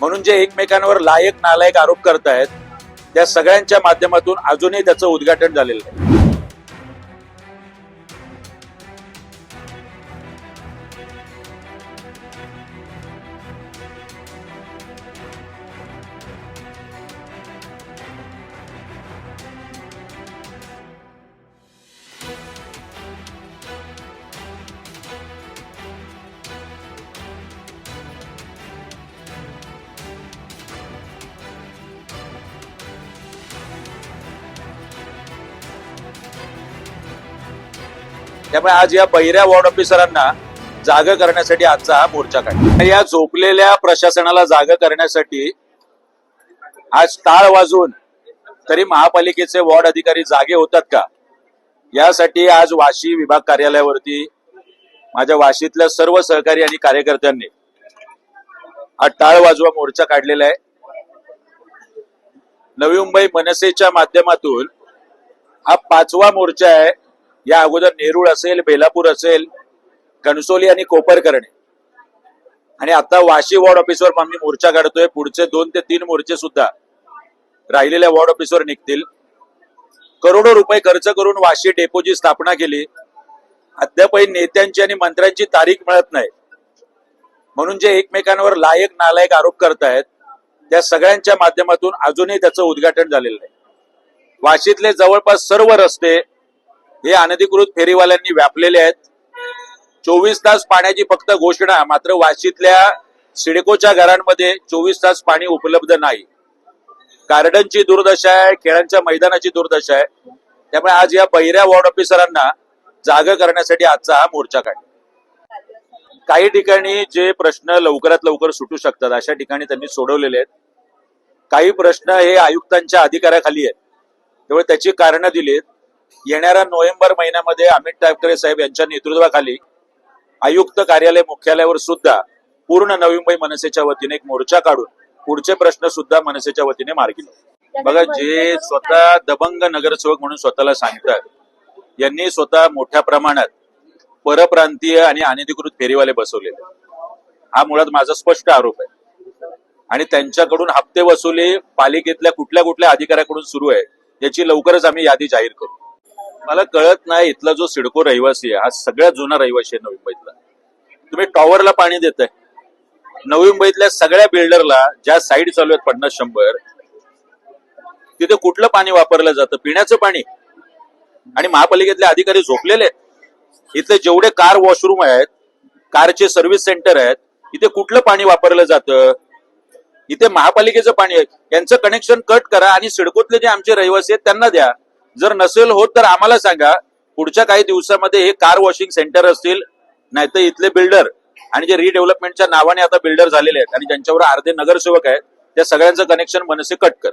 म्हणून जे एकमेकांवर लायक नालायक आरोप करतायत त्या सगळ्यांच्या माध्यमातून अजूनही त्याचं उद्घाटन झालेलं आहे. त्यामुळे आज या बहिऱ्या वॉर्ड ऑफिसरांना जाग करण्यासाठी आजचा हा मोर्चा काढला. या झोपलेल्या प्रशासनाला जाग करण्यासाठी आज टाळ वाजून तरी महापालिकेचे वॉर्ड अधिकारी जागे होतात का? यासाठी आज वाशी विभाग कार्यालयावरती माझ्या वाशीतल्या सर्व सहकारी आणि कार्यकर्त्यांनी हा टाळ वाजवा मोर्चा काढलेला आहे. नवी मुंबई मनसेच्या माध्यमातून हा पाचवा मोर्चा आहे. या अगोदर नेरूळ असेल बेलापूर असेल कणसोली आणि कोपरकरणे. आणि आता वाशी वॉर्ड ऑफिसवर आम्ही मोर्चा काढतोय. पुढचे दोन ते तीन मोर्चे सुद्धा राहिलेल्या वॉर्ड ऑफिसवर निघतील. करोडो रुपये खर्च करून वाशी डेपोची स्थापना केली. अद्यापही नेत्यांची आणि मंत्र्यांची तारीख मिळत नाही. म्हणून जे एकमेकांवर लायक नालायक आरोप करतायत त्या सगळ्यांच्या माध्यमातून अजूनही त्याचं उद्घाटन झालेलं नाही. वाशीतले जवळपास सर्व रस्ते हे अनधिकृत फेरीवाल्यांनी व्यापलेले आहेत. चोवीस तास पाण्याची फक्त घोषणा मात्र वाशीतल्या सिडकोच्या घरांमध्ये चोवीस तास पाणी उपलब्ध नाही. गार्डनची दुर्दशा आहे खेळांच्या मैदानाची दुर्दशा आहे. त्यामुळे आज या पहिऱ्या वॉर्ड ऑफिसरांना जाग करण्यासाठी आजचा हा मोर्चा काढला. काही ठिकाणी जे प्रश्न लवकरात लवकर सुटू शकतात अशा ठिकाणी त्यांनी सोडवलेले आहेत. काही प्रश्न हे आयुक्तांच्या अधिकाराखाली आहेत. त्यामुळे त्याची कारणं दिलीत येणाऱ्या नोव्हेंबर महिन्यामध्ये अमित ठाकरे साहेब यांच्या नेतृत्वाखाली आयुक्त कार्यालय मुख्यालयावर सुद्धा पूर्ण नवी मुंबई मनसेच्या वतीने एक मोर्चा काढून पुढचे प्रश्न सुद्धा मनसेच्या वतीने मार्गी लावू. बघा जे स्वतः दबंग नगरसेवक म्हणून स्वतःला सांगतात यांनी स्वतः मोठ्या प्रमाणात परप्रांतीय आणि अनधिकृत फेरीवाले बसवलेले हा मुळात माझा स्पष्ट आरोप आहे. आणि त्यांच्याकडून हप्ते वसुली पालिकेतल्या कुठल्या कुठल्या अधिकाऱ्याकडून सुरू आहे याची लवकरच आम्ही यादी जाहीर करू. मला कळत नाही इथला जो सिडको रहिवासी आहे हा सगळ्यात जुना रहिवासी आहे नवी मुंबईतला. तुम्ही टॉवरला पाणी देताय. नवी मुंबईतल्या सगळ्या बिल्डरला ज्या साईड चालू आहेत पन्नास शंभर तिथे कुठलं पाणी वापरलं जातं? पिण्याचं पाणी. आणि महापालिकेतले अधिकारी झोपलेले आहेत. इथले जेवढे कार वॉशरूम आहेत कारचे सर्व्हिस सेंटर आहेत इथे कुठलं पाणी वापरलं जातं? इथे महापालिकेचं पाणी आहे. यांचं कनेक्शन कट करा आणि सिडकोतले जे आमचे रहिवासी आहेत त्यांना द्या. जर नसेल होत तर आम्हाला सांगा. पुढच्या काही दिवसामध्ये हे कार वॉशिंग सेंटर असतील नाहीतर इथले बिल्डर आणि जे रिडेव्हलपमेंटच्या नावाने आता बिल्डर झालेले आहेत आणि ज्यांच्यावर अर्धे नगरसेवक आहेत त्या सगळ्यांचं कनेक्शन मनसे कट कर